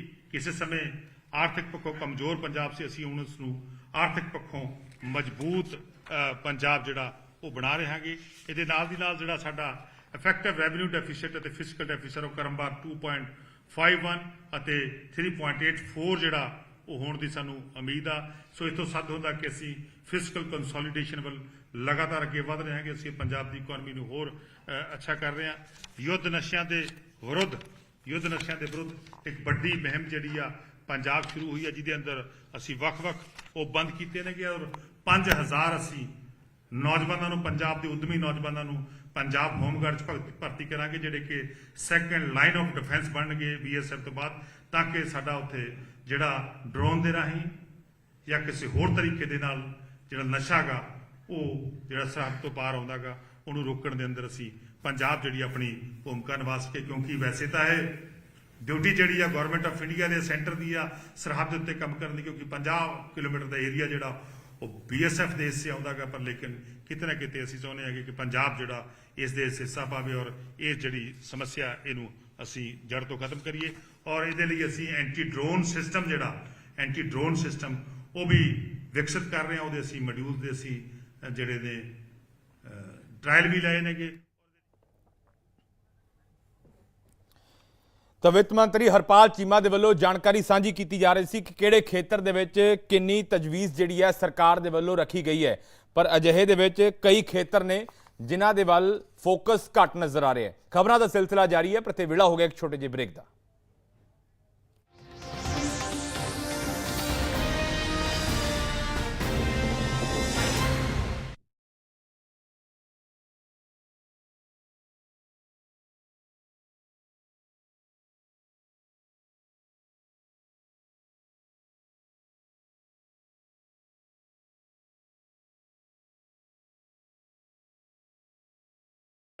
ਕਿਸੇ ਸਮੇਂ ਆਰਥਿਕ ਪੱਖੋਂ ਕਮਜ਼ੋਰ ਪੰਜਾਬ ਸੀ, ਅਸੀਂ ਹੁਣ ਉਸ ਨੂੰ ਆਰਥਿਕ ਪੱਖੋਂ ਮਜ਼ਬੂਤ ਪੰਜਾਬ ਜਿਹੜਾ ਉਹ ਬਣਾ ਰਹੇ ਹਾਂਗੇ ਇਹਦੇ ਨਾਲ ਦੀ ਨਾਲ ਜਿਹੜਾ ਸਾਡਾ ਇਫੈਕਟਿਵ ਰੈਵਨਿਊ ਡੈਫੀਸਿਟ ਅਤੇ ਫਿਸਕਲ ਡੈਫੀਸਿਟ ਉਹ ਕਰਮਬਾਰ 2.51 ਅਤੇ 3.84 ਜਿਹੜਾ ਉਹ ਹੋਣ ਦੀ ਸਾਨੂੰ ਉਮੀਦ ਆ। ਸੋ ਇਥੋਂ ਸੱਦ ਹੁੰਦਾ ਕਿ ਅਸੀਂ ਫਿਸਕਲ ਕੰਸੋਲੀਡੇਸ਼ਨ ਵੱਲ ਲਗਾਤਾਰ ਅੱਗੇ ਵਧ ਰਹੇ ਹਾਂਗੇ। ਅਸੀਂ ਪੰਜਾਬ ਦੀ ਇਕਨੋਮੀ ਨੂੰ ਹੋਰ ਅੱਛਾ ਕਰ ਰਹੇ ਹਾਂ। ਯੁੱਧ ਨਸ਼ਿਆਂ ਦੇ ਵਿਰੁੱਧ ਯੁੱਧ ਨਸ਼ਿਆਂ ਦੇ ਵਿਰੁੱਧ ਇੱਕ ਵੱਡੀ ਮੁਹਿੰਮ ਜਿਹੜੀ ਆ ਪੰਜਾਬ ਸ਼ੁਰੂ ਹੋਈ ਆ, ਜਿਹਦੇ ਅੰਦਰ ਅਸੀਂ ਵੱਖ-ਵੱਖ ਉਹ ਬੰਦ ਕੀਤੇ ਨੇਗੇ ਔਰ 5000 ਅਸੀਂ ਨੌਜਵਾਨਾਂ ਨੂੰ, ਪੰਜਾਬ ਦੇ ਉਦਮੀ ਨੌਜਵਾਨਾਂ ਨੂੰ ਪੰਜਾਬ ਹੋਮਗਾਰਡ ਚ ਭਰਤੀ- ਭਰਤੀ ਕਰਾਂਗੇ, ਜਿਹੜੇ ਕਿ ਸੈਕੰਡ ਲਾਈਨ ਆਫ ਡਿਫੈਂਸ ਬਣਨਗੇ ਬੀਐਸਐਫ ਤੋਂ ਬਾਅਦ, ਤਾਂ ਕਿ ਸਾਡਾ ਉੱਥੇ ਜਿਹੜਾ ਡਰੋਨ ਦੇ ਰਾਹੀਂ ਜਾਂ ਕਿਸੇ ਹੋਰ ਤਰੀਕੇ ਦੇ ਨਾਲ ਜਿਹੜਾ ਨਸ਼ਾ ਗਾ, ਉਹ ਜਿਹੜਾ ਸਰਹੱਦ ਤੋਂ ਪਾਰ ਆਉਂਦਾਗਾ ਉਹਨੂੰ ਰੋਕਣ ਦੇ ਅੰਦਰ ਅਸੀਂ ਪੰਜਾਬ ਜਿਹੜੀ ਆਪਣੀ ਭੂਮਿਕਾ ਨਿਭਾ ਸਕੇ ਕਿਉਂਕਿ ਵੈਸੇ ਤਾਂ ਇਹ ਡਿਊਟੀ ਜਿਹੜੀ ਆ ਗਵਰਨਮੈਂਟ ਆਫ ਇੰਡੀਆ ਦੇ ਸੈਂਟਰ ਦੀ ਆ, ਸਰਹੱਦ ਦੇ ਉੱਤੇ ਕੰਮ ਕਰਨ ਦੀ, ਕਿਉਂਕਿ 50 ਕਿਲੋਮੀਟਰ ਦਾ ਏਰੀਆ ਜਿਹੜਾ, ਉਹ ਬੀਐਸਐਫ ਦੇ ਹਿੱਸੇ ਆਉਂਦਾਗਾ ਪਰ ਲੇਕਿਨ ਕਿਤੇ ਨਾ ਕਿਤੇ ਅਸੀਂ ਚਾਹੁੰਦੇ ਹਾਂ ਕਿ ਪੰਜਾਬ ਜਿਹੜਾ ਇਸ ਦੇ ਹਿੱਸਾ ਪਾਵੇ ਔਰ ਇਹ ਜਿਹੜੀ ਸਮੱਸਿਆ ਇਹਨੂੰ ਅਸੀਂ ਜੜ ਤੋਂ ਖਤਮ ਕਰੀਏ। ਔਰ ਇਹਦੇ ਲਈ ਅਸੀਂ ਐਂਟੀ ਡਰੋਨ ਸਿਸਟਮ ਜਿਹੜਾ ਐਂਟੀ ਡਰੋਨ ਸਿਸਟਮ ਉਹ ਵੀ ਵਿਕਸਿਤ ਕਰ ਰਹੇ ਹਾਂ। ਉਹਦੇ ਅਸੀਂ ਮੋਡਿਊਲ ਦੇ ਅਸੀਂ ਜਿਹੜੇ ਨੇ ਟ੍ਰਾਇਲ ਵੀ ਲਏ ਨੇਗੇ। ਤਾਂ ਵਿੱਤ ਮੰਤਰੀ ਹਰਪਾਲ ਚੀਮਾ ਦੇ ਵੱਲੋਂ ਜਾਣਕਾਰੀ ਸਾਂਝੀ ਕੀਤੀ ਜਾ ਰਹੀ ਸੀ ਕਿ ਕਿਹੜੇ ਖੇਤਰ ਦੇ ਵਿੱਚ ਕਿੰਨੀ ਤਜਵੀਜ਼ ਜਿਹੜੀ ਹੈ ਸਰਕਾਰ ਦੇ ਵੱਲੋਂ ਰੱਖੀ ਗਈ ਹੈ। ਪਰ ਅਜਿਹੇ ਦੇ ਵਿੱਚ ਕਈ ਖੇਤਰ ਨੇ ਜਿਨ੍ਹਾਂ ਦੇ ਵੱਲ ਫੋਕਸ ਘੱਟ ਨਜ਼ਰ ਆ ਰਿਹਾ ਹੈ। ਖਬਰਾਂ ਦਾ ਸਿਲਸਿਲਾ ਜਾਰੀ ਹੈ ਪਰ ਵਿੜਾ ਹੋ ਗਿਆ ਇੱਕ ਛੋਟੇ ਜਿਹੇ ਬ੍ਰੇਕ ਦਾ।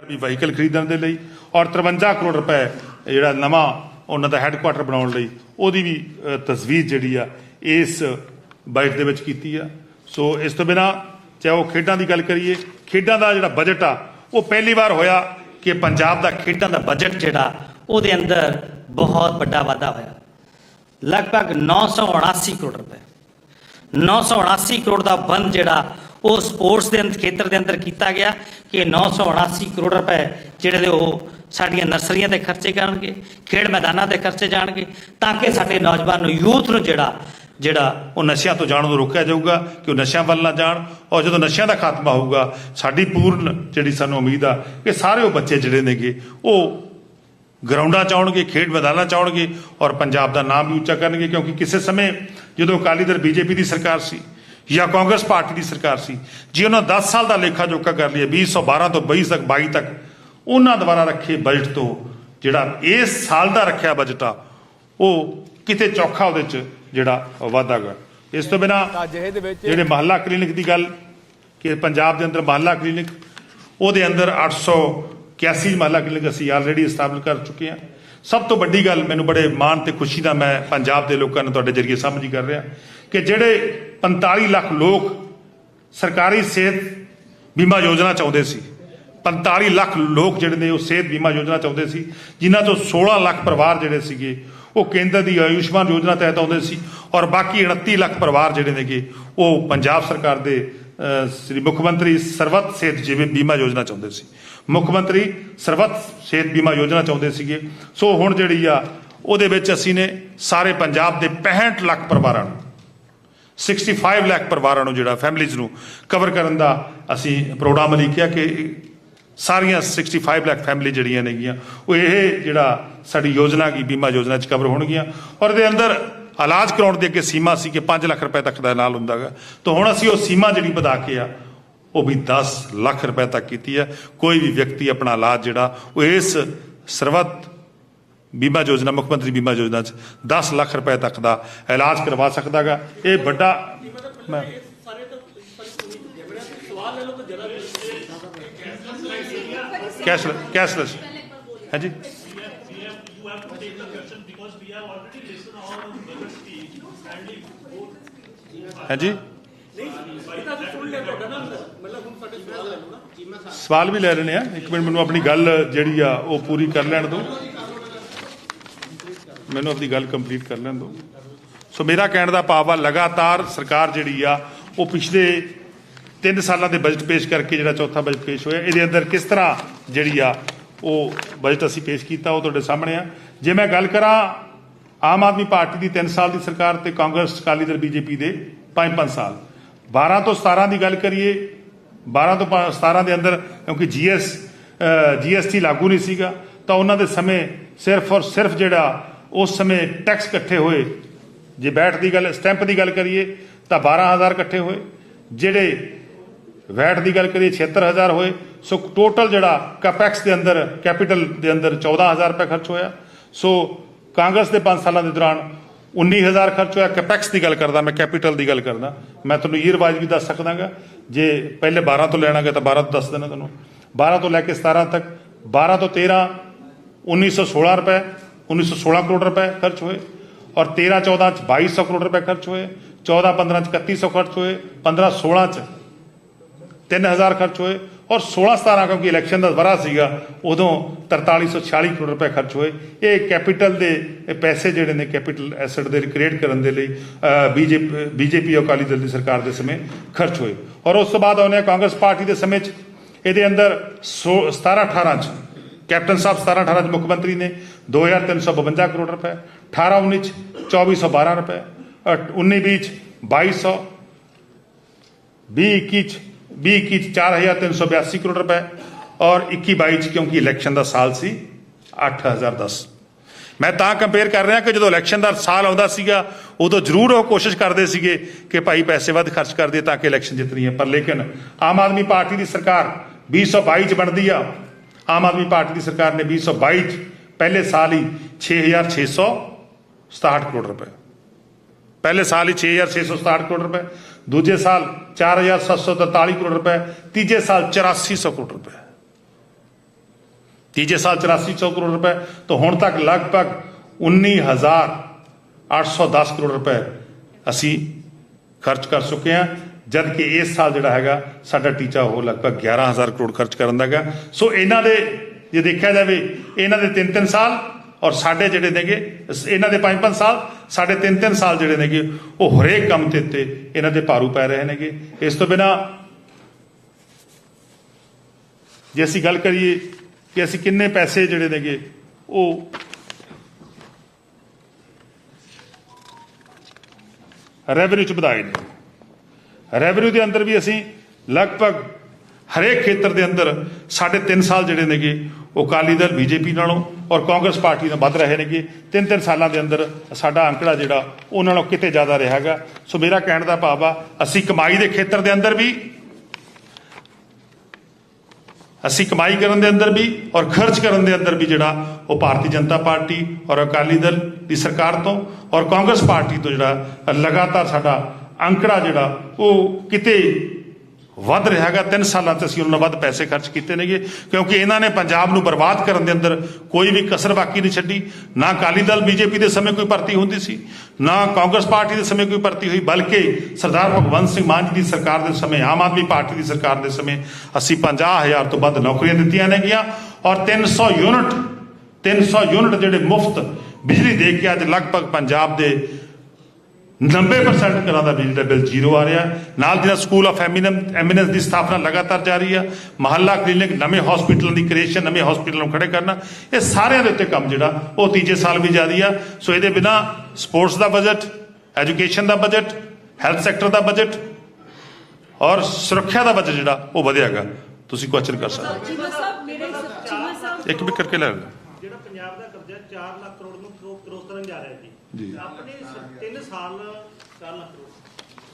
ਵੀ ਵਹੀਕਲ ਖਰੀਦਣ ਦੇ ਲਈ ਔਰ 53 ਕਰੋੜ ਰੁਪਏ ਜਿਹੜਾ ਨਵਾਂ ਉਹਨਾਂ ਦਾ ਹੈੱਡਕੁਆਟਰ ਬਣਾਉਣ ਲਈ ਉਹਦੀ ਵੀ ਅ, ਜਿਹੜੀ ਆ ਇਸ ਬਜਟ ਦੇ ਵਿੱਚ ਕੀਤੀ ਆ। ਸੋ ਇਸ ਤੋਂ ਬਿਨਾ ਚਾਹੇ ਉਹ ਖੇਡਾਂ ਦੀ ਗੱਲ ਕਰੀਏ ਖੇਡਾਂ ਦਾ ਜਿਹੜਾ ਬਜਟ ਆ ਉਹ ਪਹਿਲੀ ਵਾਰ ਹੋਇਆ ਕਿ ਪੰਜਾਬ ਦਾ ਖੇਡਾਂ ਦਾ ਬਜਟ ਜਿਹੜਾ ਉਹਦੇ ਅੰਦਰ ਬਹੁਤ ਵੱਡਾ ਵਾਧਾ ਹੋਇਆ। ਲਗਭਗ 979 ਕਰੋੜ ਰੁਪਏ। 979 ਕਰੋੜ ਦਾ ਬੰਦ ਜਿਹੜਾ ਉਹ ਸਪੋਰਟਸ ਦੇ ਅੰਦਰ, ਖੇਤਰ ਦੇ ਅੰਦਰ ਕੀਤਾ ਗਿਆ ਕਿ 979 ਕਰੋੜ ਰੁਪਏ ਜਿਹੜੇ ਨੇ ਉਹ ਸਾਡੀਆਂ ਨਰਸਰੀਆਂ 'ਤੇ ਖਰਚੇ ਕਰਨਗੇ, ਖੇਡ ਮੈਦਾਨਾਂ 'ਤੇ ਖਰਚੇ ਜਾਣਗੇ, ਤਾਂ ਕਿ ਸਾਡੇ ਨੌਜਵਾਨ ਨੂੰ, ਯੂਥ ਨੂੰ ਜਿਹੜਾ ਜਿਹੜਾ ਉਹ ਨਸ਼ਿਆਂ ਤੋਂ ਜਾਣ ਤੋਂ ਰੋਕਿਆ ਜਾਊਗਾ, ਕਿ ਉਹ ਨਸ਼ਿਆਂ ਵੱਲ ਨਾ ਜਾਣ ਔਰ ਜਦੋਂ ਨਸ਼ਿਆਂ ਦਾ ਖਾਤਮਾ ਹੋਊਗਾ, ਸਾਡੀ ਪੂਰਨ ਜਿਹੜੀ ਸਾਨੂੰ ਉਮੀਦ ਆ ਕਿ ਸਾਰੇ ਉਹ ਬੱਚੇ ਜਿਹੜੇ ਨੇਗੇ, ਉਹ ਗਰਾਊਂਡਾਂ ਚ ਆਉਣਗੇ, ਖੇਡ ਮੈਦਾਨਾਂ ਚ ਆਉਣਗੇ ਔਰ ਪੰਜਾਬ ਦਾ ਨਾਮ ਵੀ ਉੱਚਾ ਕਰਨਗੇ, ਕਿਉਂਕਿ ਕਿਸੇ ਸਮੇਂ ਜਦੋਂ ਅਕਾਲੀ ਦਲ ਬੀਜੇਪੀ ਦੀ ਸਰਕਾਰ ਸੀ ਜਾਂ ਕਾਂਗਰਸ ਪਾਰਟੀ ਦੀ ਸਰਕਾਰ ਸੀ। ਜੇ ਉਹਨਾਂ 10 ਸਾਲ ਦਾ ਲੇਖਾ ਜੋਖਾ ਕਰ ਲਿਆ 2012 ਤੋਂ 22 ਤੱਕ 22 ਤੱਕ ਉਹਨਾਂ ਦੁਆਰਾ ਰੱਖੇ ਬਜਟ ਤੋਂ ਜਿਹੜਾ ਇਸ ਸਾਲ ਦਾ ਰੱਖਿਆ ਬਜਟ ਆ ਉਹ ਕਿਤੇ ਚੌਖਾ ਉਹਦੇ ਚ ਜਿਹੜਾ ਵਾਧਾ ਗਾ। ਇਸ ਤੋਂ ਬਿਨਾ ਜਿਹੜੇ ਮਹੱਲਾ ਕਲੀਨਿਕ ਦੀ ਗੱਲ ਕਿ ਪੰਜਾਬ ਦੇ ਅੰਦਰ ਮਹੱਲਾ ਕਲੀਨਿਕ ਉਹਦੇ ਅੰਦਰ 881 ਮਹੱਲਾ ਕਲੀਨਿਕ ਅਸੀਂ ਆਲਰੇਡੀ ਸਥਾਪਿਤ ਕਰ ਚੁੱਕੇ ਹਾਂ। ਸਭ ਤੋਂ ਵੱਡੀ ਗੱਲ ਮੈਨੂੰ ਬੜੇ ਮਾਣ ਤੇ ਖੁਸ਼ੀ ਦਾ ਮੈਂ ਪੰਜਾਬ ਦੇ ਲੋਕਾਂ ਨੂੰ ਤੁਹਾਡੇ ਜਰੀਏ ਸਾਂਝੀ ਕਰ ਰਿਹਾ। ਕਿ ਜਿਹੜੇ 45 ਲੱਖ ਲੋਕ ਸਰਕਾਰੀ ਸਿਹਤ ਬੀਮਾ ਯੋਜਨਾ ਚਾਹੁੰਦੇ ਸੀ 45 ਲੱਖ ਲੋਕ ਜਿਹੜੇ ਨੇ ਉਹ ਸਿਹਤ ਬੀਮਾ ਯੋਜਨਾ ਚਾਹੁੰਦੇ ਸੀ, ਜਿਨ੍ਹਾਂ 'ਚੋਂ 16 ਲੱਖ ਪਰਿਵਾਰ ਜਿਹੜੇ ਸੀਗੇ, ਉਹ ਕੇਂਦਰ ਦੀ ਆਯੁਸ਼ਮਾਨ ਯੋਜਨਾ ਤਹਿਤ ਆਉਂਦੇ ਸੀ ਔਰ ਬਾਕੀ 29 ਲੱਖ ਪਰਿਵਾਰ ਜਿਹੜੇ ਨੇਗੇ, ਉਹ ਪੰਜਾਬ ਸਰਕਾਰ ਦੇ ਸ੍ਰੀ ਮੁੱਖ ਮੰਤਰੀ ਸਰਵਤ ਸਿਹਤ ਜਿਵੇਂ ਬੀਮਾ ਯੋਜਨਾ ਚਾਹੁੰਦੇ ਸੀ। ਮੁੱਖ ਮੰਤਰੀ ਸਰਵਤ ਸਿਹਤ ਬੀਮਾ ਯੋਜਨਾ ਚਾਹੁੰਦੇ ਸੀਗੇ। ਸੋ ਹੁਣ ਜਿਹੜੀ ਆ, ਉਹਦੇ ਵਿੱਚ ਅਸੀਂ ਨੇ ਸਾਰੇ ਪੰਜਾਬ ਦੇ 65 ਲੱਖ ਪਰਿਵਾਰਾਂ ਨੂੰ 65 ਲੱਖ ਪਰਿਵਾਰਾਂ ਨੂੰ, ਜਿਹੜਾ ਫੈਮਿਲੀਜ਼ ਨੂੰ ਕਵਰ ਕਰਨ ਦਾ ਅਸੀਂ ਪ੍ਰੋਗਰਾਮ ਲਿਖਿਆ ਕਿ ਸਾਰੀਆਂ 65 ਲੱਖ ਫੈਮਿਲੀ ਜਿਹੜੀਆਂ ਨੇਗੀਆਂ, ਉਹ ਇਹ ਜਿਹੜਾ ਸਾਡੀ ਯੋਜਨਾ ਕੀ, ਬੀਮਾ ਯੋਜਨਾ ਚ ਕਵਰ ਹੋਣਗੀਆਂ। ਔਰ ਇਹਦੇ ਅੰਦਰ ਇਲਾਜ ਕਰਾਉਣ ਦੀ ਅੱਗੇ ਸੀਮਾ ਸੀ ਕਿ 5 ਲੱਖ ਰੁਪਏ ਤੱਕ ਦਾ ਨਾਲ ਹੁੰਦਾਗਾ। ਤਾਂ ਹੁਣ ਅਸੀਂ ਉਹ ਸੀਮਾ ਜਿਹੜੀ ਵਧਾ ਕੇ ਆ, ਉਹ ਵੀ 10 ਲੱਖ ਰੁਪਏ ਤੱਕ ਕੀਤੀ ਹੈ। ਕੋਈ ਵੀ ਵਿਅਕਤੀ ਆਪਣਾ ਇਲਾਜ ਜਿਹੜਾ, ਉਹ ਇਸ ਸਰਵਤ ਬੀਮਾ ਯੋਜਨਾ, ਮੁੱਖ ਮੰਤਰੀ ਬੀਮਾ ਯੋਜਨਾ ਚ 10 ਲੱਖ ਰੁਪਏ ਤੱਕ ਦਾ ਇਲਾਜ ਕਰਵਾ ਸਕਦਾਗਾ। ਇਹ ਵੱਡਾ ਮੈਂ ਕੈਸ਼ ਕੈਸ਼ਲੈਸ। ਹਾਂਜੀ? ਹਾਂਜੀ? ਸਵਾਲ ਵੀ ਲੈ ਲੈਣੇ ਆ। ਇੱਕ ਮਿੰਟ, ਮੈਨੂੰ ਆਪਣੀ ਗੱਲ ਜਿਹੜੀ ਆ, ਉਹ ਪੂਰੀ ਕਰ ਲੈਣ ਦਿਓ। ਮੈਨੂੰ ਆਪਣੀ ਗੱਲ ਕੰਪਲੀਟ ਕਰ ਲੈਣ ਦਿਓ। ਸੋ ਮੇਰਾ ਕਹਿਣ ਦਾ ਭਾਵ ਆ, ਲਗਾਤਾਰ ਸਰਕਾਰ ਜਿਹੜੀ ਆ, ਉਹ ਪਿਛਲੇ 3 ਸਾਲਾਂ ਦੇ ਬਜਟ ਪੇਸ਼ ਕਰਕੇ ਜਿਹੜਾ ਚੌਥਾ ਬਜਟ ਪੇਸ਼ ਹੋਇਆ, ਇਹਦੇ ਅੰਦਰ ਕਿਸ ਤਰ੍ਹਾਂ ਜਿਹੜੀ ਆ, ਉਹ ਬਜਟ ਅਸੀਂ ਪੇਸ਼ ਕੀਤਾ, ਉਹ ਤੁਹਾਡੇ ਸਾਹਮਣੇ ਆ। ਜੇ ਮੈਂ ਗੱਲ ਕਰਾਂ, ਆਮ ਆਦਮੀ ਪਾਰਟੀ ਦੀ 3 ਸਾਲ ਦੀ ਸਰਕਾਰ ਤੇ ਕਾਂਗਰਸ, ਅਕਾਲੀ ਦਲ, ਬੀਜੇਪੀ ਦੇ 5-5 ਸਾਲ। 12 ਤੋਂ 17 ਦੀ ਗੱਲ ਕਰੀਏ 12 ਤੋਂ ਪ- 17 ਦੇ ਅੰਦਰ, ਕਿਉਂਕਿ ਜੀਐਸ ਜੀਐਸਟੀ ਲਾਗੂ ਨਹੀਂ ਸੀਗਾ, ਤਾਂ ਉਹਨਾਂ ਦੇ ਸਮੇਂ ਸਿਰਫ ਔਰ ਸਿਰਫ ਜਿਹੜਾ ਉਸ ਸਮੇਂ ਟੈਕਸ ਇਕੱਠੇ ਹੋਏ। ਜੇ ਬੈਟ ਦੀ ਗੱਲ ਸਟੈਂਪ ਦੀ ਗੱਲ ਕਰੀਏ, ਤਾਂ 12000 ਇਕੱਠੇ ਹੋਏ। ਜਿਹੜੇ ਵੈਟ ਦੀ ਗੱਲ ਕਰੀਏ 76000 ਹੋਏ। ਸੋ ਟੋਟਲ ਜਿਹੜਾ ਕੈਪੈਕਸ ਦੇ ਅੰਦਰ ਕੈਪੀਟਲ ਦੇ ਅੰਦਰ 14000 ਰੁਪਏ ਖਰਚ ਹੋਇਆ। ਸੋ ਕਾਂਗਰਸ ਦੇ 5 ਸਾਲਾਂ ਦੇ ਦੌਰਾਨ 19000 ਖਰਚ ਹੋਇਆ। ਕੈਪੈਕਸ ਦੀ ਗੱਲ ਕਰਦਾ, ਮੈਂ ਕੈਪੀਟਲ ਦੀ ਗੱਲ ਕਰਦਾ। ਮੈਂ ਤੁਹਾਨੂੰ ਇਹ ਰਿਵਾਜ ਵੀ ਦੱਸ ਸਕਦਾਗਾ ਜੇ ਪਹਿਲੇ 12 ਤੋਂ ਲੈਣਾਗਾ ਤਾਂ 12 ਤੋਂ ਦੱਸ ਦੇਣਾ ਤੁਹਾਨੂੰ। 12 ਤੋਂ ਲੈ ਕੇ 17 ਤੱਕ 12 ਤੋਂ 13 1916 ਰੁਪਏ। 1916 ਕਰੋੜ ਰੁਪਏ ਖਰਚ ਹੋਏ ਔਰ 13 14 ਚ 2200 ਕਰੋੜ ਰੁਪਏ ਖਰਚ ਹੋਏ 14 15 ਚ 3100 ਖਰਚ ਹੋਏ 15 16 ਚ 3000 ਖਰਚ ਹੋਏ ਔਰ 16 17 ਕਿਉਂਕਿ ਇਲੈਕਸ਼ਨ ਦਾ ਵਰਾ ਸੀਗਾ ਉਦੋਂ 4346 ਕਰੋੜ ਰੁਪਏ ਖਰਚ ਹੋਏ ਇਹ ਕੈਪੀਟਲ ਦੇ ਪੈਸੇ ਜਿਹੜੇ ਨੇ ਕੈਪੀਟਲ ਐਸੈਟ ਦੇ ਕ੍ਰੀਏਟ ਕਰਨ ਦੇ ਲਈ ਬੀਜੇਪੀ ਬੀਜੇਪੀ ਅਕਾਲੀ ਦਲ ਦੀ ਸਰਕਾਰ ਦੇ ਸਮੇਂ ਖਰਚ ਹੋਏ ਔਰ ਉਸ ਤੋਂ ਬਾਅਦ ਆਉਂਦੇ ਹਾਂ ਕਾਂਗਰਸ ਪਾਰਟੀ ਦੇ ਸਮੇਂ 'ਚ ਇਹਦੇ ਅੰਦਰ 17 18 ਚ ਕੈਪਟਨ ਸਾਹਿਬ 17 18 ਚ ਮੁੱਖ ਮੰਤਰੀ ਨੇ 2352 ਕਰੋੜ ਰੁਪਏ 18 19 ਚ 2412 ਰੁਪਏ 19 20 ਚ 2200 20 21 ਚ 20 21 ਚ 4382 ਕਰੋੜ ਰੁਪਏ ਔਰ 21 22 ਚ ਕਿਉਂਕਿ ਇਲੈਕਸ਼ਨ ਦਾ ਸਾਲ ਸੀ 8010 ਮੈਂ ਤਾਂ ਕੰਪੇਅਰ ਕਰ ਰਿਹਾ ਕਿ ਜਦੋਂ ਇਲੈਕਸ਼ਨ ਦਾ ਸਾਲ ਆਉਂਦਾ ਸੀਗਾ, ਉਦੋਂ ਜ਼ਰੂਰ ਉਹ ਕੋਸ਼ਿਸ਼ ਕਰਦੇ ਸੀਗੇ ਕਿ ਭਾਈ ਪੈਸੇ ਵੱਧ ਖਰਚ ਕਰਦੇ ਤਾਂ ਕਿ ਇਲੈਕਸ਼ਨ ਜਿੱਤਣੀ ਹੈ ਪਰ ਲੇਕਿਨ ਆਮ ਆਦਮੀ ਪਾਰਟੀ ਦੀ ਸਰਕਾਰ 2022 ਚ ਬਣਦੀ ਆ ਆਮ ਆਦਮੀ ਪਾਰਟੀ ਦੀ ਸਰਕਾਰ ਨੇ 2022 ਚ ਪਹਿਲੇ ਸਾਲ ਹੀ 6667 ਕਰੋੜ ਰੁਪਏ ਪਹਿਲੇ ਸਾਲ ਹੀ 6667 ਕਰੋੜ ਰੁਪਏ ਦੂਜੇ ਸਾਲ 4743 ਕਰੋੜ ਰੁਪਏ ਤੀਜੇ ਸਾਲ 8400 ਕਰੋੜ ਰੁਪਏ ਤੀਜੇ ਸਾਲ 8400 ਕਰੋੜ ਰੁਪਏ ਤਾਂ ਹੁਣ ਤੱਕ ਲਗਭਗ 19810 ਕਰੋੜ ਰੁਪਏ ਅਸੀਂ ਖਰਚ ਕਰ ਚੁੱਕੇ ਹਾਂ ਜਦ ਕਿ ਇਸ ਸਾਲ ਜਿਹੜਾ ਹੈਗਾ, ਸਾਡਾ ਟੀਚਾ ਉਹ ਲਗਭਗ 11000 ਕਰੋੜ ਖਰਚ ਕਰਨ ਦਾ ਹੈਗਾ। ਸੋ ਇਹਨਾਂ ਦੇ, ਜੇ ਦੇਖਿਆ ਜਾਵੇ, ਇਹਨਾਂ ਦੇ 3-3 ਸਾਲ ਔਰ ਸਾਡੇ ਜਿਹੜੇ ਨੇਗੇ, ਇਹਨਾਂ ਦੇ 5-5 ਸਾਲ, ਸਾਡੇ 3-3 ਸਾਲ ਜਿਹੜੇ ਨੇਗੇ, ਉਹ ਹਰੇਕ ਕੰਮ ਤੇ ਉੱਤੇ ਇਹਨਾਂ ਦੇ ਭਾਰੂ ਪੈ ਰਹੇ ਨੇਗੇ। ਇਸ ਤੋਂ ਬਿਨਾ ਜੇ ਅਸੀਂ ਗੱਲ ਕਰੀਏ ਕਿ ਅਸੀਂ ਕਿੰਨੇ ਪੈਸੇ ਜਿਹੜੇ ਨੇਗੇ, ਉਹ ਰੈਵਨਿਊ ਚ ਵਧਾਏ ਨੇ। ਰੈਵਨਿਊ ਦੇ ਅੰਦਰ ਵੀ ਅਸੀਂ ਲਗਭਗ ਹਰੇਕ ਖੇਤਰ ਦੇ ਅੰਦਰ ਸਾਡੇ 3 ਸਾਲ ਜਿਹੜੇ ਨੇਗੇ, ਉਹ ਅਕਾਲੀ ਦਲ, ਬੀਜੇਪੀ ਨਾਲੋਂ ਔਰ ਕਾਂਗਰਸ ਪਾਰਟੀ ਨਾਲ ਵੱਧ ਰਹੇ ਨੇਗੇ। ਤਿੰਨ ਤਿੰਨ ਸਾਲਾਂ ਦੇ ਅੰਦਰ ਸਾਡਾ ਅੰਕੜਾ ਜਿਹੜਾ ਉਹਨਾਂ ਨਾਲੋਂ ਕਿਤੇ ਜ਼ਿਆਦਾ ਰਿਹਾਗਾ ਸੋ ਮੇਰਾ ਕਹਿਣ ਦਾ ਭਾਵ ਆ, ਅਸੀਂ ਕਮਾਈ ਦੇ ਖੇਤਰ ਦੇ ਅੰਦਰ ਵੀ, ਅਸੀਂ ਕਮਾਈ ਕਰਨ ਦੇ ਅੰਦਰ ਵੀ ਔਰ ਖਰਚ ਕਰਨ ਦੇ ਅੰਦਰ ਵੀ ਜਿਹੜਾ, ਉਹ ਭਾਰਤੀ ਜਨਤਾ ਪਾਰਟੀ ਔਰ ਅਕਾਲੀ ਦਲ ਦੀ ਸਰਕਾਰ ਤੋਂ ਔਰ ਕਾਂਗਰਸ ਪਾਰਟੀ ਤੋਂ ਜਿਹੜਾ, ਲਗਾਤਾਰ ਸਾਡਾ ਅੰਕੜਾ ਜਿਹੜਾ, ਉਹ ਕਿਤੇ ਵੱਧ ਰਿਹਾ ਹੈਗਾ। 3 ਸਾਲਾਂ ਤੇ ਅਸੀਂ ਉਹਨਾਂ ਨਾਲ ਵੱਧ ਪੈਸੇ ਖਰਚ ਕੀਤੇ ਨੇਗੇ, ਕਿਉਂਕਿ ਇਹਨਾਂ ਨੇ ਪੰਜਾਬ ਨੂੰ ਬਰਬਾਦ ਕਰਨ ਦੇ ਅੰਦਰ ਕੋਈ ਵੀ ਕਸਰ ਬਾਕੀ ਨਹੀਂ ਛੱਡੀ। ਨਾ ਅਕਾਲੀ ਦਲ ਬੀਜੇਪੀ ਦੇ ਸਮੇਂ ਕੋਈ ਭਰਤੀ ਹੁੰਦੀ ਸੀ, ਨਾ ਕਾਂਗਰਸ ਪਾਰਟੀ ਦੇ ਸਮੇਂ ਕੋਈ ਭਰਤੀ ਹੋਈ, ਬਲਕਿ ਸਰਦਾਰ ਭਗਵੰਤ ਸਿੰਘ ਮਾਨ ਜੀ ਦੀ ਸਰਕਾਰ ਦੇ ਸਮੇਂ, ਆਮ ਆਦਮੀ ਪਾਰਟੀ ਦੀ ਸਰਕਾਰ ਦੇ ਸਮੇਂ ਅਸੀਂ 50000 ਤੋਂ ਵੱਧ ਨੌਕਰੀਆਂ ਦਿੱਤੀਆਂ ਨੇਗੀਆਂ। ਔਰ 300 ਯੂਨਿਟ 300 ਯੂਨਿਟ ਜਿਹੜੇ ਮੁਫਤ ਬਿਜਲੀ ਦੇ ਕੇ ਅੱਜ ਲਗਭਗ ਪੰਜਾਬ ਦੇ 90% ਘਰਾਂ ਦਾ ਬਿਜਲੀ ਦਾ ਬਿੱਲ ਜ਼ੀਰੋ ਆ ਰਿਹਾ। ਨਾਲ ਜਿਹੜਾ ਸਕੂਲ ਆਫ ਐਮਿਨੈਂਸ ਦੀ ਸਥਾਪਨਾ ਲਗਾਤਾਰ ਜਾਰੀ ਆ। ਮਹੱਲਾ ਕਲੀਨਿਕ ਨਵੇਂ ਹਸਪੀਟਲਾਂ ਦੀ ਕ੍ਰੀਏਸ਼ਨ ਨਵੇਂ ਹਸਪੀਟਲਾਂ ਨੂੰ ਖੜੇ ਕਰਨਾ। ਇਹ ਸਾਰਿਆਂ ਦੇ ਉੱਤੇ ਕੰਮ ਜਿਹੜਾ ਉਹ ਤੀਜੇ ਸਾਲ ਵੀ ਜਾਰੀ ਆ। ਸੋ ਇਹਦੇ ਬਿਨਾ ਸਪੋਰਟਸ ਦਾ ਬਜਟ ਐਜੂਕੇਸ਼ਨ ਦਾ ਬਜਟ ਹੈਲਥ ਸੈਕਟਰ ਦਾ ਬਜਟ ਔਰ ਸੁਰੱਖਿਆ ਦਾ ਬਜਟ ਜਿਹੜਾ ਉਹ ਵਧਿਆਗਾ ਤੁਸੀਂ ਕੁਐਸਚਨ ਕਰ ਸਕਦੇ ਹੋ। ਇੱਕ ਵੀ ਕਰਕੇ ਲੈ ਲੈਣਾ ਜਿਹੜਾ ਪੰਜਾਬ ਦਾ ਕਰਜ਼ਾ 4 ਲੱਖ ਜਾ ਰਿਹਾ ਜੀ ਜੀ। ਆਪਣੇ 3 ਸਾਲ 4 ਲੱਖ ਕਰੋੜ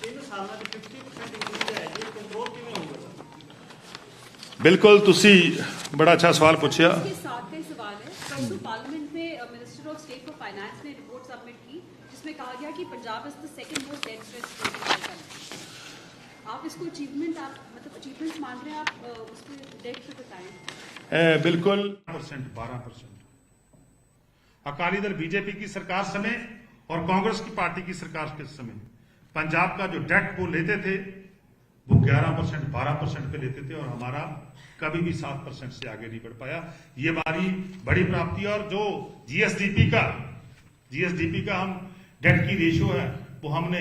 3 ਸਾਲਾਂ ਚ 50% ਇੰਕਰੀਜ਼ ਹੈ ਜੀ ਕੰਟਰੋਲ ਕਿਵੇਂ ਹੋਊਗਾ ਸਰ ਬਿਲਕੁਲ ਤੁਸੀਂ ਬੜਾ ਅੱਛਾ ਸਵਾਲ ਪੁੱਛਿਆ इसके साथ ही सवाल है परसों पार्लियामेंट में minister of state for finance ने रिपोर्ट सबमिट की जिसमें कहा गया कि Punjab is the second most debt state in the country आप इसको अचीवमेंट आप मतलब अचीवमेंट्स मान रहे हैं आप अ, उसके डेट पे बताएं ए, बिल्कुल परसेंट बारह परसेंट अकाली दल बीजेपी की सरकार समय और कांग्रेस की पार्टी की सरकार के समय पंजाब का जो डेट वो लेते थे, वो 11 परसेंट, बारह परसेंट पे लेते थे और हमारा कभी भी सात परसेंट से आगे नहीं बढ़ पाया। ये हमारी बड़ी प्राप्ति और जो जीएसडीपी का जीएसडीपी का हम डेट की रेशियो है, वो हमने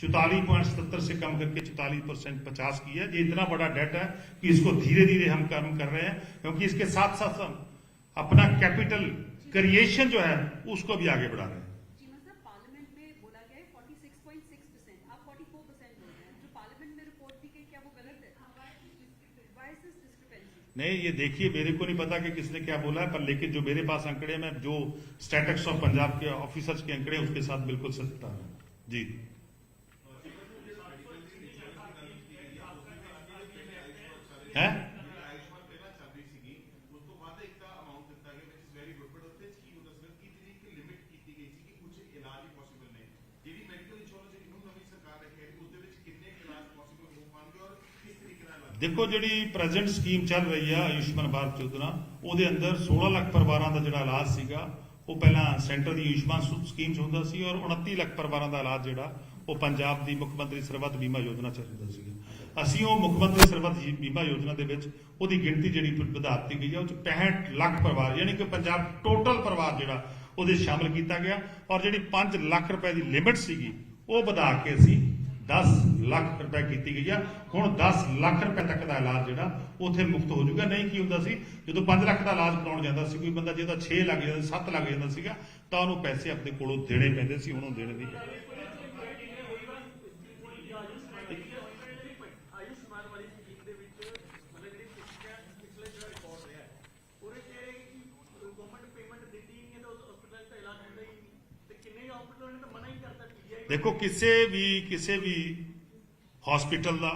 चौतालीस पॉइंट सत्तर से कम करके चौतालीस परसेंट पचास की है। ये इतना बड़ा डेट है कि इसको धीरे धीरे हम कम कर रहे हैं, क्योंकि इसके साथ साथ हम अपना कैपिटल क्रिएशन जो है उसको भी आगे बढ़ा रहे हैं। नहीं ये देखिए मेरे को नहीं पता कि किसने क्या बोला है पर लेकिन जो मेरे पास आंकड़े में जो स्टेटक्स ऑफ़ पंजाब के ऑफिसर्स के आंकड़े उसके साथ बिल्कुल सत्ता है। जी। है? ਦੇਖੋ ਜਿਹੜੀ ਪ੍ਰੈਜ਼ੈਂਟ ਸਕੀਮ ਚੱਲ ਰਹੀ ਆ ਆਯੁਸ਼ਮਾਨ ਭਾਰਤ ਯੋਜਨਾ, ਉਹਦੇ ਅੰਦਰ 16 ਲੱਖ ਪਰਿਵਾਰਾਂ ਦਾ ਜਿਹੜਾ ਇਲਾਜ ਸੀਗਾ, ਉਹ ਪਹਿਲਾਂ ਸੈਂਟਰ ਦੀ ਆਯੁਸ਼ਮਾਨ ਸਕੀਮ 'ਚ ਹੁੰਦਾ ਸੀ ਔਰ 29 ਲੱਖ ਪਰਿਵਾਰਾਂ ਦਾ ਇਲਾਜ ਜਿਹੜਾ, ਉਹ ਪੰਜਾਬ ਦੀ ਮੁੱਖ ਮੰਤਰੀ ਸਰਬੱਤ ਬੀਮਾ ਯੋਜਨਾ 'ਚ ਹੁੰਦਾ ਸੀਗਾ। ਅਸੀਂ ਉਹ ਮੁੱਖ ਮੰਤਰੀ ਸਰਬੱਤ ਬੀਮਾ ਯੋਜਨਾ ਦੇ ਵਿੱਚ ਉਹਦੀ ਗਿਣਤੀ ਜਿਹੜੀ ਵਧਾ ਦਿੱਤੀ ਗਈ ਆ, ਉਹ 'ਚ 65 ਲੱਖ ਪਰਿਵਾਰ, ਯਾਨੀ ਕਿ ਪੰਜਾਬ ਟੋਟਲ ਪਰਿਵਾਰ ਜਿਹੜਾ, ਉਹਦੇ 'ਚ ਸ਼ਾਮਲ ਕੀਤਾ ਗਿਆ ਔਰ ਜਿਹੜੀ 5 ਲੱਖ ਰੁਪਏ ਦੀ ਲਿਮਿਟ ਸੀਗੀ, ਉਹ ਵਧਾ ਕੇ ਅਸੀਂ 10 ਲੱਖ ਰੁਪਏ ਕੀਤੀ ਗਈ ਆ। ਹੁਣ 10 ਲੱਖ ਰੁਪਏ ਤੱਕ ਦਾ ਇਲਾਜ ਜਿਹੜਾ, ਉਥੇ ਮੁਫਤ ਹੋ ਜਾਊਗਾ। ਨਹੀਂ ਕੀ ਹੁੰਦਾ ਸੀ, ਜਦੋਂ 5 ਲੱਖ ਦਾ ਇਲਾਜ ਕਰਾਉਣ ਜਾਂਦਾ ਸੀ, ਕੋਈ ਬੰਦਾ ਜਿਹਦਾ 6 ਲੱਗ ਜਾਂਦਾ 7 ਲੱਗ ਜਾਂਦਾ ਸੀਗਾ, ਤਾਂ ਉਹਨੂੰ ਪੈਸੇ ਆਪਣੇ ਕੋਲੋਂ ਦੇਣੇ ਪੈਂਦੇ ਸੀ ਹੁਣ ਉਹ ਦੇਣੇ ਨਹੀਂ ਆਯੁਸ਼ਮਾਨ ਵਾਲੀ ਸਕੀਮ ਦੇ ਵਿੱਚ ਮਤਲਬ ਜਿਹੜੀ ਪਿਛਲੇ ਪਿਛਲੇ ਜਿਹੜਾ ਰਿਕਾਰਡ ਰਿਹਾ ਹੈ ਉਹਦੇ ਚ ਇਹ ਕਿ ਗਵਰਨਮੈਂਟ ਪੇਮੈਂਟ ਦਿੱਤੀ ਨਹੀਂ ਹੈ ਤਾਂ ਹਸਪੀਟਲ ਦਾ ਇਲਾਜ ਹੁੰਦਾ ਹੀ ਨਹੀਂ ਤੇ ਕਿੰਨੇ ਹਸਪੀਟਲ ਨੇ ਤਾਂ ਮਨਾ ਹੀ ਕਰਤਾ ਪੀਜੀਆਈ ਦੇਖੋ ਕਿਸੇ ਵੀ ਕਿਸੇ ਵੀ ਹਸਪੀਟਲ ਦਾ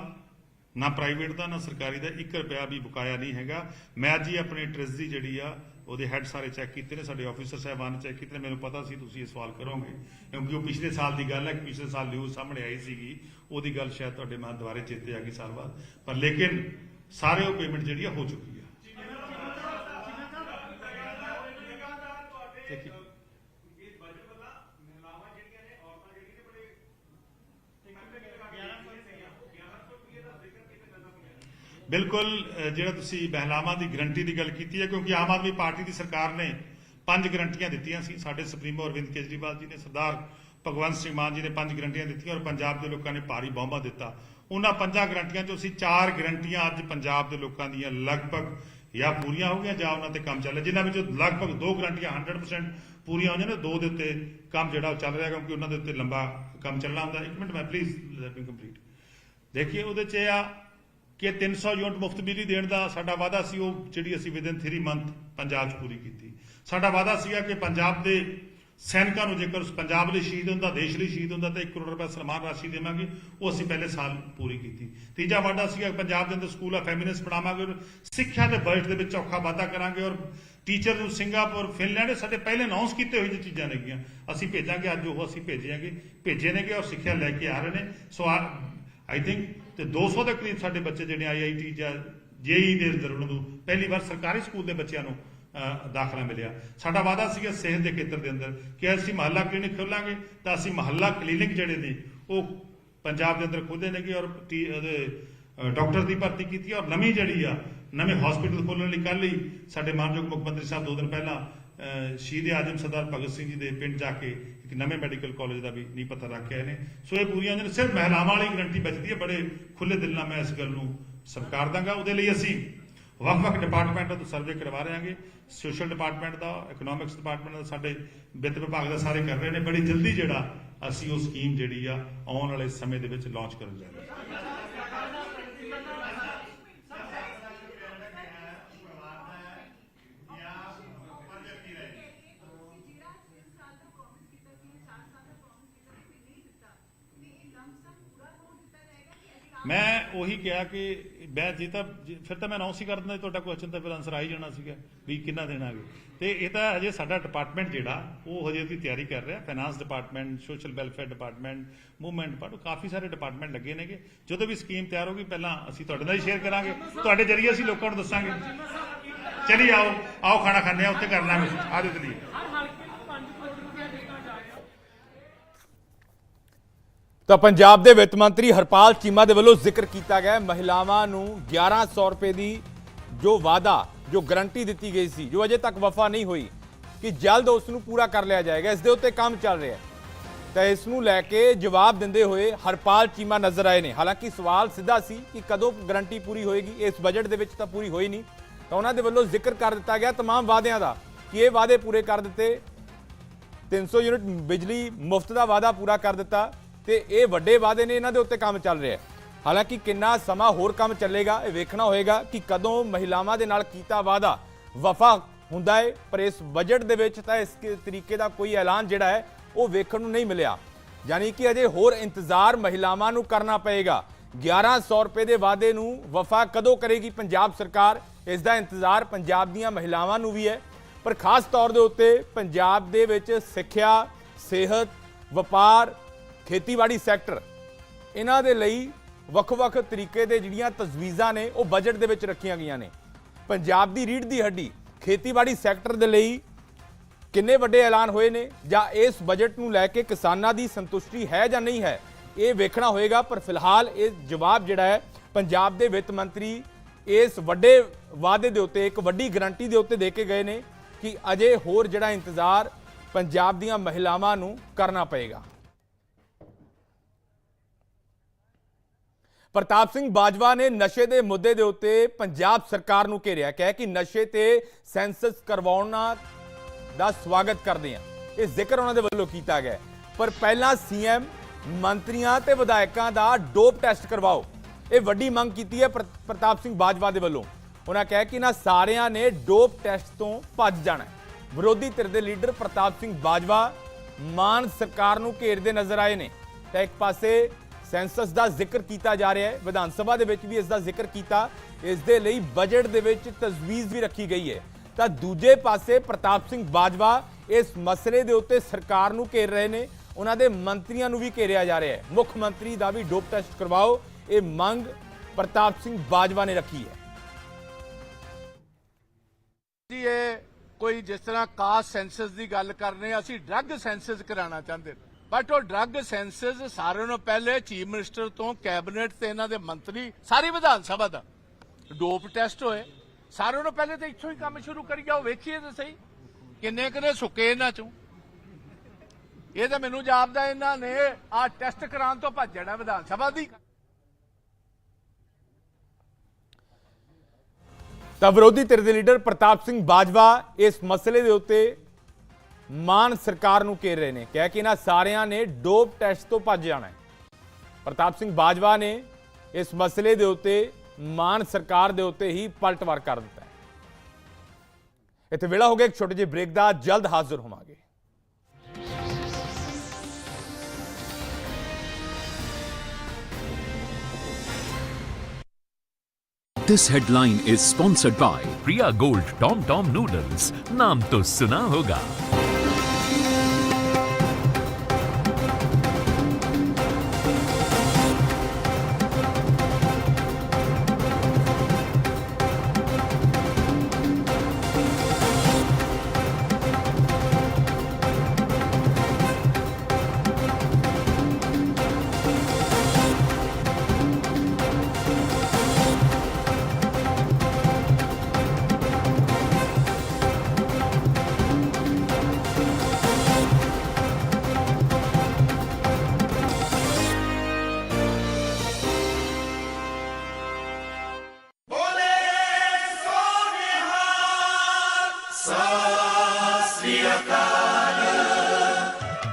ਨਾ ਪ੍ਰਾਈਵੇਟ ਦਾ ਨਾ ਸਰਕਾਰੀ ਦਾ 1 ਰੁਪਿਆ ਵੀ ਬਕਾਇਆ ਨਹੀਂ ਹੈਗਾ। ਮੈਂ ਅੱਜ ਹੀ ਆਪਣੇ ਟ੍ਰੈਜਰੀ ਜਿਹੜੀ ਆ ਉਹਦੇ ਹੈੱਡ ਸਾਰੇ ਚੈੱਕ ਕੀਤੇ ਨੇ ਸਾਡੇ ਆਫੀਸਰ ਸਾਹਿਬਾਨ ਚੈੱਕ ਕੀਤੇ ਨੇ। ਮੈਨੂੰ ਪਤਾ ਸੀ ਤੁਸੀਂ ਇਹ ਸਵਾਲ ਕਰੋਗੇ ਕਿਉਂਕਿ ਉਹ ਪਿਛਲੇ ਸਾਲ ਦੀ ਗੱਲ ਹੈ ਕਿ ਪਿਛਲੇ ਸਾਲ ਨਿਊਜ਼ ਸਾਹਮਣੇ ਆਈ ਸੀਗੀ। ਉਹਦੀ ਗੱਲ ਸ਼ਾਇਦ ਤੁਹਾਡੇ ਮਨ ਦੁਆਰੇ ਚੇਤੇ ਆ ਗਈ ਸਾਲ ਬਾਅਦ। ਪਰ ਲੇਕਿਨ ਸਾਰੇ ਉਹ ਪੇਮੈਂਟ ਜਿਹੜੀ ਆ ਹੋ ਚੁੱਕੀ ਆ ਠੀਕ ਹੈ। ਬਿਲਕੁਲ ਜਿਹੜਾ ਤੁਸੀਂ ਮਹਿਲਾਵਾਂ ਦੀ ਗਰੰਟੀ ਦੀ ਗੱਲ ਕੀਤੀ ਹੈ, ਕਿਉਂਕਿ ਆਮ ਆਦਮੀ ਪਾਰਟੀ ਦੀ ਸਰਕਾਰ ਨੇ ਪੰਜ ਗਰੰਟੀਆਂ ਦਿੱਤੀਆਂ ਸੀ। ਸਾਡੇ ਸੁਪਰੀਮੋ ਅਰਵਿੰਦ ਕੇਜਰੀਵਾਲ ਜੀ ਨੇ, ਸਰਦਾਰ ਭਗਵੰਤ ਸਿੰਘ ਮਾਨ ਜੀ ਨੇ ਪੰਜ ਗਰੰਟੀਆਂ ਦਿੱਤੀਆਂ ਔਰ ਪੰਜਾਬ ਦੇ ਲੋਕਾਂ ਨੇ ਭਾਰੀ ਬਹੁਮਤ ਦਿੱਤਾ। ਉਹਨਾਂ ਪੰਜਾਂ ਗਰੰਟੀਆਂ ਚੋਂ ਅਸੀਂ ਚਾਰ ਗਰੰਟੀਆਂ ਅੱਜ ਪੰਜਾਬ ਦੇ ਲੋਕਾਂ ਦੀਆਂ ਲਗਭਗ ਜਾਂ ਪੂਰੀਆਂ ਹੋ ਗਈਆਂ ਜਾਂ ਉਹਨਾਂ ਤੇ ਕੰਮ ਚੱਲ ਰਿਹਾ। ਜਿਨ੍ਹਾਂ ਵਿੱਚੋਂ ਲਗਭਗ ਦੋ ਗਰੰਟੀਆਂ 100% ਪੂਰੀਆਂ ਹੋਈਆਂ ਨੇ, ਦੋ ਦੇ ਉੱਤੇ ਕੰਮ ਜਿਹੜਾ ਉਹ ਚੱਲ ਰਿਹਾ, ਕਿਉਂਕਿ ਉਹਨਾਂ ਦੇ ਉੱਤੇ ਲੰਬਾ ਕੰਮ ਚੱਲਣਾ ਹੁੰਦਾ। ਇੱਕ ਮਿੰਟ, ਮੈਂ ਪਲੀਜ਼ ਲੈਟ ਮੀ ਕੰਪਲੀਟ ਦੇਖੀਏ, ਉਹਦੇ 'ਚ ਇਹ ਆ ਕਿ 300 ਯੂਨਿਟ ਮੁਫਤ ਬਿਜਲੀ ਦੇਣ ਦਾ ਸਾਡਾ ਵਾਅਦਾ ਸੀ, ਉਹ ਜਿਹੜੀ ਅਸੀਂ ਵਿਦਨ 3 ਮੰਥ ਪੰਜਾਬ 'ਚ ਪੂਰੀ ਕੀਤੀ। ਸਾਡਾ ਵਾਅਦਾ ਸੀਗਾ ਕਿ ਪੰਜਾਬ ਦੇ ਸੈਨਿਕਾਂ ਨੂੰ ਜੇਕਰ ਪੰਜਾਬ ਲਈ ਸ਼ਹੀਦ ਹੁੰਦਾ, ਦੇਸ਼ ਲਈ ਸ਼ਹੀਦ ਹੁੰਦਾ, ਤਾਂ 1 ਕਰੋੜ ਰੁਪਏ ਸਨਮਾਨ ਰਾਸ਼ੀ ਦੇਵਾਂਗੇ, ਉਹ ਅਸੀਂ ਪਹਿਲੇ ਸਾਲ ਪੂਰੀ ਕੀਤੀ। ਤੀਜਾ ਵਾਅਦਾ ਸੀਗਾ ਪੰਜਾਬ ਦੇ ਅੰਦਰ ਸਕੂਲ ਆਫ ਫੈਮਿਨਿਸਟ ਬਣਾਵਾਂਗੇ ਔਰ ਸਿੱਖਿਆ ਦੇ ਬਜਟ ਦੇ ਵਿੱਚ ਔਖਾ ਵਾਧਾ ਕਰਾਂਗੇ ਔਰ ਟੀਚਰ ਨੂੰ ਸਿੰਗਾਪੁਰ ਫਿਨਲੈਂਡ ਸਾਡੇ ਪਹਿਲੇ ਅਨਾਉਂਸ ਕੀਤੇ ਹੋਏ ਜਿਹੀ ਚੀਜ਼ਾਂ ਨੇਗੀਆਂ ਅਸੀਂ ਭੇਜਾਂਗੇ, ਅੱਜ ਉਹ ਅਸੀਂ ਭੇਜਾਂਗੇ ਭੇਜੇ ਨੇਗੇ ਔਰ ਸਿੱਖਿਆ ਲੈ ਕੇ ਆ ਰਹੇ ਨੇ। ਸੋ ਆਈ ਥਿੰਕ ਤੇ 200 ਦੇ ਕਰੀਬ ਸਾਡੇ ਬੱਚੇ ਜਿਹੜੇ ਆਈਆਈਟੀ ਜਾਂ ਜੇਈ ਦੇ ਅੰਦਰ ਉਹਨਾਂ ਨੂੰ ਪਹਿਲੀ ਵਾਰ ਸਰਕਾਰੀ ਸਕੂਲ ਦੇ ਬੱਚਿਆਂ ਨੂੰ ਦਾਖਲਾ ਮਿਲਿਆ। ਸਾਡਾ ਵਾਅਦਾ ਸੀਗਾ ਸਿਹਤ ਦੇ ਖੇਤਰ ਦੇ ਅੰਦਰ ਕਿ ਅਸੀਂ ਮਹੱਲਾ ਕਲੀਨਿਕ ਖੋਲਾਂਗੇ ਤਾਂ ਅਸੀਂ ਮਹੱਲਾ ਕਲੀਨਿਕ ਜਿਹੜੇ ਨੇ ਉਹ ਪੰਜਾਬ ਦੇ ਅੰਦਰ ਖੋਲ੍ਹੇ ਨੇਗੇ ਔਰ ਟੀ- ਡਾਕਟਰ ਦੀ ਭਰਤੀ ਕੀਤੀ ਔਰ ਨਵੀਂ ਜਿਹੜੀ ਆ ਨਵੇਂ ਹਸਪੀਟਲ ਖੋਲਣ ਲਈ ਕੱਲ ਹੀ ਸਾਡੇ ਮਾਨਯੋਗ ਮੁੱਖ ਮੰਤਰੀ ਸਾਹਿਬ ਦੋ ਦਿਨ ਪਹਿਲਾਂ ਅਹ, ਸ਼ਹੀਦ ਆਜਮ ਸਰਦਾਰ ਭਗਤ ਸਿੰਘ ਜੀ ਦੇ ਪਿੰਡ ਜਾ ਕੇ ਇੱਕ ਨਵੇਂ ਮੈਡੀਕਲ ਕਾਲਜ ਦਾ ਵੀ ਨੀਂਹ ਪੱਥਰ ਰੱਖ ਕੇ ਆਏ ਨੇ। ਸੋ ਇਹ ਪੂਰੀਆਂ ਜਿਹਨੇ ਸਿਰਫ ਮਹਿਲਾਵਾਂ ਵਾਲੀ ਗਰੰਟੀ ਬਚਦੀ ਹੈ, ਬੜੇ ਖੁੱਲੇ ਦਿਲ ਨਾਲ ਮੈਂ ਇਸ ਗੱਲ ਨੂੰ ਸਤਿਕਾਰ ਦਾਂਗਾ। ਉਹਦੇ ਲਈ ਅਸੀਂ ਵੱਖ-ਵੱਖ ਡਿਪਾਰਟਮੈਂਟਾਂ ਤੋਂ ਸਰਵੇ ਕਰਵਾ ਰਹੇ ਹਾਂਗੇ। ਸੋਸ਼ਲ ਡਿਪਾਰਟਮੈਂਟ ਦਾ ਇਕਨੋਮਿਕਸ ਡਿਪਾਰਟਮੈਂਟ ਦਾ, ਸਾਡੇ ਵਿੱਤ ਵਿਭਾਗ ਦਾ ਸਾਰੇ ਕਰ ਰਹੇ ਨੇ। ਬੜੀ ਜਲਦੀ ਜਿਹੜਾ ਅਸੀਂ ਉਹ ਸਕੀਮ ਜਿਹੜੀ ਆ ਆਉਣ ਵਾਲੇ ਸਮੇਂ ਦੇ ਵਿੱਚ ਲਾਂਚ ਕਰਨ ਜਾ ਰਹੇ ਹਾਂ। ਮੈਂ ਉਹੀ ਕਿਹਾ ਕਿ ਮੈਂ ਜੇ ਤਾਂ ਜੇ- ਫਿਰ ਤਾਂ ਮੈਂ ਅਨਾਉਂਸ ਹੀ ਕਰ ਦਿੰਦਾ ਤੁਹਾਡਾ ਕੁਐਸਚਨ ਤਾਂ ਫਿਰ ਆਨਸਰ ਆ ਹੀ ਜਾਣਾ ਸੀਗਾ ਵੀ ਕਿੰਨਾ ਦੇਣਾਗੇ ਤੇ ਇਹ ਤਾਂ ਹਜੇ ਸਾਡਾ ਡਿਪਾਰਟਮੈਂਟ ਜਿਹੜਾ, ਉਹ ਹਜੇ ਉਹਦੀ ਤਿਆਰੀ ਕਰ ਰਿਹਾ finance department social welfare department movement department ਕਾਫੀ ਸਾਰੇ ਡਿਪਾਰਟਮੈਂਟ ਲੱਗੇ ਨੇਗੇ। ਜਦੋਂ ਵੀ ਸਕੀਮ ਤਿਆਰ ਹੋਗੀ ਪਹਿਲਾਂ ਅਸੀਂ ਤੁਹਾਡੇ ਨਾਲ ਹੀ ਸ਼ੇਅਰ ਕਰਾਂਗੇ। ਤੁਹਾਡੇ ਜਰੀਏ ਅਸੀਂ ਲੋਕਾਂ ਨੂੰ ਦੱਸਾਂਗੇ। ਚਲੀ ਆਓ ਆਓ ਖਾਣਾ ਖਾਂਦੇ ਆ, ਉੱਥੇ ਕਰ ਲਾਂਗੇ। ਆ ਜਾਓ ਚਲੀਏ। ਤਾਂ ਪੰਜਾਬ ਦੇ ਵਿੱਤ ਮੰਤਰੀ ਹਰਪਾਲ ਚੀਮਾ ਦੇ ਵੱਲੋਂ ਜ਼ਿਕਰ ਕੀਤਾ ਗਿਆ ਹੈ, ਮਹਿਲਾਵਾਂ ਨੂੰ 1100 ਰੁਪਏ ਦੀ ਜੋ ਵਾਅਦਾ ਜੋ ਗਰੰਟੀ ਦਿੱਤੀ ਗਈ ਸੀ ਜੋ ਅਜੇ ਤੱਕ ਵਫਾ ਨਹੀਂ ਹੋਈ ਕਿ ਜਲਦ ਉਸ ਨੂੰ ਪੂਰਾ ਕਰ ਲਿਆ ਜਾਏਗਾ ਇਸ ਦੇ ਉੱਤੇ ਕੰਮ ਚੱਲ ਰਿਹਾ ਹੈ ਤਾਂ ਇਸ ਨੂੰ ਲੈ ਕੇ ਜਵਾਬ ਦਿੰਦੇ ਹੋਏ ਹਰਪਾਲ ਚੀਮਾ ਨਜ਼ਰ ਆਏ ਨੇ ਹਾਲਾਂਕਿ ਸਵਾਲ ਸਿੱਧਾ ਸੀ ਕਿ ਕਦੋਂ ਗਰੰਟੀ ਪੂਰੀ ਹੋਏਗੀ ਇਸ ਬਜਟ ਦੇ ਵਿੱਚ ਤਾਂ ਪੂਰੀ ਹੋਈ ਨਹੀਂ ਤਾਂ ਉਹਨਾਂ ਦੇ ਵੱਲੋਂ ਜ਼ਿਕਰ ਕਰ ਦਿੱਤਾ ਗਿਆ तमाम ਵਾਅਦਿਆਂ ਦਾ ਕਿ ਇਹ ਵਾਅਦੇ ਪੂਰੇ ਕਰ ਦਿੱਤੇ 300 ਯੂਨਿਟ ਬਿਜਲੀ ਮੁਫਤ ਦਾ ਵਾਅਦਾ ਪੂਰਾ ਕਰ ਦਿੱਤਾ ਤੇ ਇਹ ਵੱਡੇ ਵਾਅਦੇ ਨੇ ਇਹਨਾਂ ਦੇ ਉੱਤੇ ਕੰਮ ਚੱਲ ਰਿਹਾ ਹੈ। ਹਾਲਾਂਕਿ ਕਿੰਨਾ ਸਮਾਂ ਹੋਰ ਕੰਮ ਚੱਲੇਗਾ, ਇਹ ਵੇਖਣਾ ਹੋਏਗਾ ਕਿ ਕਦੋਂ ਮਹਿਲਾਵਾਂ ਦੇ ਨਾਲ ਕੀਤਾ ਵਾਅਦਾ ਵਫਾ ਹੁੰਦਾ ਹੈ, ਪਰ ਇਸ ਬਜਟ ਦੇ ਵਿੱਚ ਤਾਂ ਇਸ ਕਿ- ਤਰੀਕੇ ਦਾ ਕੋਈ ਐਲਾਨ ਜਿਹੜਾ ਹੈ, ਉਹ ਵੇਖਣ ਨੂੰ ਨਹੀਂ ਮਿਲਿਆ। ਯਾਨੀ ਕਿ ਅਜੇ ਹੋਰ ਇੰਤਜ਼ਾਰ ਮਹਿਲਾਵਾਂ ਨੂੰ ਕਰਨਾ ਪਏਗਾ। 1100 ਰੁਪਏ ਦੇ ਵਾਅਦੇ ਨੂੰ ਵਫਾ ਕਦੋਂ ਕਰੇਗੀ ਪੰਜਾਬ ਸਰਕਾਰ, ਇਸ ਦਾ ਇੰਤਜ਼ਾਰ ਪੰਜਾਬ ਦੀਆਂ ਮਹਿਲਾਵਾਂ ਨੂੰ ਵੀ ਹੈ। ਪਰ ਖਾਸ ਤੌਰ ਦੇ ਉੱਤੇ ਪੰਜਾਬ ਦੇ ਵਿੱਚ ਸਿੱਖਿਆ, ਸਿਹਤ, ਵਪਾਰ ਖੇਤੀਬਾੜੀ ਸੈਕਟਰ, ਇਹਨਾਂ ਦੇ ਲਈ ਵੱਖ-ਵੱਖ ਤਰੀਕੇ ਦੇ ਜਿਹੜੀਆਂ ਤਜਵੀਜ਼ਾਂ ਨੇ, ਉਹ ਬਜਟ ਦੇ ਵਿੱਚ ਰੱਖੀਆਂ ਗਈਆਂ ਨੇ। ਪੰਜਾਬ ਦੀ ਰੀੜ ਦੀ ਹੱਡੀ ਖੇਤੀਬਾੜੀ ਸੈਕਟਰ ਦੇ ਲਈ ਕਿੰਨੇ ਵੱਡੇ ਐਲਾਨ ਹੋਏ ਨੇ, ਜਾਂ ਇਸ ਬਜਟ ਨੂੰ ਲੈ ਕੇ ਕਿਸਾਨਾਂ ਦੀ ਸੰਤੁਸ਼ਟੀ ਹੈ ਜਾਂ ਨਹੀਂ ਹੈ, ਇਹ ਵੇਖਣਾ ਹੋਏਗਾ। ਪਰ ਫਿਲਹਾਲ ਇਹ ਜਵਾਬ ਜਿਹੜਾ ਹੈ, ਪੰਜਾਬ ਦੇ ਵਿੱਤ ਮੰਤਰੀ ਇਸ ਵੱਡੇ ਵਾਅਦੇ ਦੇ ਉੱਤੇ, ਇੱਕ ਵੱਡੀ ਗਰੰਟੀ ਦੇ ਉੱਤੇ ਦੇ ਕੇ ਗਏ ਨੇ ਕਿ ਅਜੇ ਹੋਰ ਜਿਹੜਾ ਇੰਤਜ਼ਾਰ ਪੰਜਾਬ ਦੀਆਂ ਮਹਿਲਾਵਾਂ ਨੂੰ ਕਰਨਾ ਪਏਗਾ। ਪ੍ਰਤਾਪ ਸਿੰਘ ਬਾਜਵਾ ਨੇ ਨਸ਼ੇ ਦੇ ਮੁੱਦੇ ਦੇ ਉੱਤੇ ਪੰਜਾਬ ਸਰਕਾਰ ਨੂੰ ਘੇਰਿਆ, ਕਿਹਾ ਕਿ ਨਸ਼ੇ ਤੇ ਸੈਂਸਸ ਕਰਵਾਉਣਾ ਦਾ ਸਵਾਗਤ ਕਰਦੇ ਹਾਂ ਇਹ ਜ਼ਿਕਰ ਉਹਨਾਂ ਦੇ ਵੱਲੋਂ ਕੀਤਾ ਗਿਆ ਪਰ ਪਹਿਲਾਂ ਸੀਐਮ, ਮੰਤਰੀਆਂ ਤੇ ਵਿਧਾਇਕਾਂ ਦਾ ਡੋਪ ਟੈਸਟ ਕਰਵਾਓ। ਇਹ ਵੱਡੀ ਮੰਗ ਕੀਤੀ ਹੈ ਪ੍ਰ- ਪ੍ਰਤਾਪ ਸਿੰਘ ਬਾਜਵਾ ਦੇ ਵੱਲੋਂ। ਉਹਨਾਂ ਕਿਹਾ ਕਿ ਇਹਨਾਂ ਸਾਰਿਆਂ ਨੇ ਡੋਪ ਟੈਸਟ ਤੋਂ ਭੱਜ ਜਾਣਾ ਵਿਰੋਧੀ ਧਿਰ ਦੇ ਲੀਡਰ ਪ੍ਰਤਾਪ ਸਿੰਘ ਬਾਜਵਾ ਮਾਨ ਸਰਕਾਰ ਨੂੰ ਘੇਰਦੇ ਨਜ਼ਰ ਆਏ ਨੇ। ਤਾਂ ਇੱਕ ਪਾਸੇ ਸੈਂਸਸ ਦਾ ਜ਼ਿਕਰ ਕੀਤਾ ਜਾ ਰਿਹਾ ਹੈ। ਵਿਧਾਨ ਸਭਾ ਦੇ ਵਿੱਚ ਵੀ ਇਸ ਦਾ ਜ਼ਿਕਰ ਕੀਤਾ। ਇਸ ਦੇ ਲਈ ਬਜਟ ਦੇ ਵਿੱਚ ਤਜਵੀਜ਼ ਵੀ ਰੱਖੀ ਗਈ ਹੈ। ਤਾਂ ਦੂਜੇ ਪਾਸੇ ਪ੍ਰਤਾਪ ਸਿੰਘ ਬਾਜਵਾ ਇਸ ਮਸਲੇ ਦੇ ਉੱਤੇ ਸਰਕਾਰ ਨੂੰ ਘੇਰ ਰਹੇ ਨੇ। ਉਹਨਾਂ ਦੇ ਮੰਤਰੀਆਂ ਨੂੰ ਵੀ ਘੇਰਿਆ ਜਾ ਰਿਹਾ ਹੈ। ਮੁੱਖ ਮੰਤਰੀ ਦਾ ਵੀ ਡੋਪ ਟੈਸਟ ਕਰਵਾਓ। ਇਹ ਮੰਗ ਪ੍ਰਤਾਪ ਸਿੰਘ ਬਾਜਵਾ ਨੇ ਰੱਖੀ ਹੈ। ਜੀ, ਇਹ ਕੋਈ ਜਿਸ ਤਰ੍ਹਾਂ ਕਾਸਟ ਸੈਂਸਸ ਦੀ ਗੱਲ ਕਰਨੇ ਅਸੀਂ ਡਰੱਗ ਸੈਂਸਸ ਕਰਾਉਣਾ ਚਾਹੁੰਦੇ ਨੇ। ਬਟ ਉਹ ਡਰੱਗ ਸੈਂਸਸ ਸਾਰਿਆਂ ਨੂੰ ਪਹਿਲੇ ਚੀਫ ਮਿਨਿਸਟਰ ਤੋਂ ਕੈਬਨਿਟ ਤੇ ਇਹਨਾਂ ਦੇ ਮੰਤਰੀ, ਸਾਰੀ ਵਿਧਾਨ ਸਭਾ ਦਾ ਡੋਪ ਟੈਸਟ ਹੋਏ। ਸਾਰਿਆਂ ਨੂੰ ਪਹਿਲੇ ਤਾਂ ਇੱਥੋਂ ਹੀ ਕੰਮ ਸ਼ੁਰੂ ਕਰੀ ਜਾਓ, ਵੇਖੀਏ ਤਾਂ ਸਹੀ। ਕਿੰਨੇ ਕਿੰਨੇ ਸੁੱਕੇ ਇਹਨਾਂ ਚੋਂ? ਇਹ ਤਾਂ ਮੈਨੂੰ ਜਾਪਦਾ ਇਹਨਾਂ ਨੇ ਆ ਟੈਸਟ ਕਰਾਉਣ ਤੋਂ ਭੱਜ ਜਾਣਾ ਵਿਧਾਨ ਸਭਾ ਦੀ। ਤਾਂ ਵਿਰੋਧੀ ਧਿਰ ਦੇ ਲੀਡਰ ਪ੍ਰਤਾਪ ਸਿੰਘ ਬਾਜਵਾ ਇਸ ਮਸਲੇ ਦੇ ਉੱਤੇ ਮਾਨ ਸਰਕਾਰ ਨੂੰ ਘੇਰ ਰਹੇ ਨੇ ਕਹਿ ਕਿ ਇਹਨਾਂ ਸਾਰਿਆਂ ਨੇ ਡੋਪ ਟੈਸਟ ਤੋਂ ਭੱਜ ਜਾਣਾ ਹੈ ਪ੍ਰਤਾਪ ਸਿੰਘ ਬਾਜਵਾ ਨੇ ਇਸ ਮਸਲੇ ਦੇ ਉੱਤੇ ਮਾਨ ਸਰਕਾਰ ਦੇ ਉੱਤੇ ਹੀ ਪਲਟਵਾਰ ਕਰ ਦਿੱਤਾ ਹੈ ਇੱਥੇ ਵੇਲਾ ਹੋ ਗਿਆ ਇੱਕ ਛੋਟੇ ਜਿਹੇ ਬ੍ਰੇਕ ਦਾ ਜਲਦ ਹਾਜ਼ਰ ਹੋਵਾਂਗੇ This headline is sponsored by Priya Gold Tom Tom noodles नाम तो सुना होगा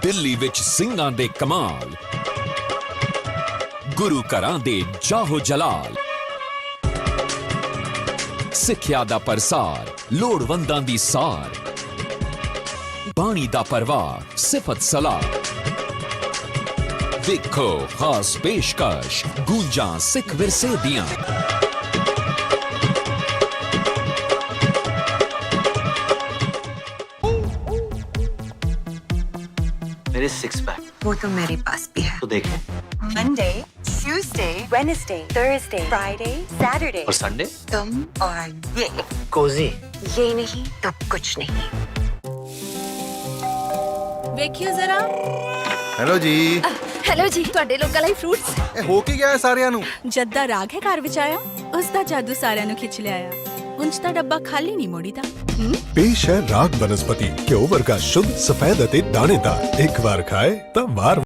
ਦਿੱਲੀ ਵਿੱਚ ਸਿੰਘਾਂ ਦੇ ਕਮਾਲ। ਗੁਰੂ ਘਰਾਂ ਦੇ ਜਾਹੋ ਜਲਾਲ। ਸਿੱਖਿਆ ਦਾ ਪ੍ਰਸਾਰ, ਲੋੜਵੰਦਾਂ ਦੀ ਸਾਰ। ਬਾਣੀ ਦਾ ਪਰਵਾਹ, ਸਿਫਤ ਸਲਾਹ। ਵੇਖੋ ਖਾਸ ਪੇਸ਼ਕਸ਼, ਗੂੰਜਾਂ ਸਿੱਖ ਵਿਰਸੇ ਦੀਆਂ। सिक्स पैक वो तो मेरे पास भी है तो देखें Monday Tuesday Wednesday Thursday Friday Saturday और संडे तुम और ये कोजी ये नहीं तो कुछ नहीं ਵੇਖਿਓ ਜ਼ਰਾ ਹੈਲੋ ਜੀ ਹੈਲੋ ਜੀ ਤੁਹਾਡੇ ਲੋਕਾਂ ਲਈ ਫਰੂਟਸ ਇਹ ਹੋ ਕੀ ਗਿਆ ਹੈ ਸਾਰਿਆਂ ਨੂੰ ਜਦ ਦਾ ਰਾਗ ਹੈ ਘਰ ਵਿੱਚ ਆਇਆ ਉਸ ਦਾ ਜਾਦੂ ਸਾਰਿਆਂ ਨੂੰ ਖਿੱਚ ਲਿਆਇਆ ਉਂਝ ਤਾਂ ਡੱਬਾ ਖਾਲੀ ਨਹੀਂ ਮੋੜੀਦਾ ਪੇਸ਼ ਹੈ ਰਾਗ ਬਨਸਪਤੀ। ਘਿਓ ਵਰਗਾ ਸ਼ੁੱਧ, ਸਫੈਦ ਅਤੇ ਦਾਣੇਦਾਰ। ਇੱਕ ਵਾਰ ਖਾਏ ਤਾਂ ਵਾਰ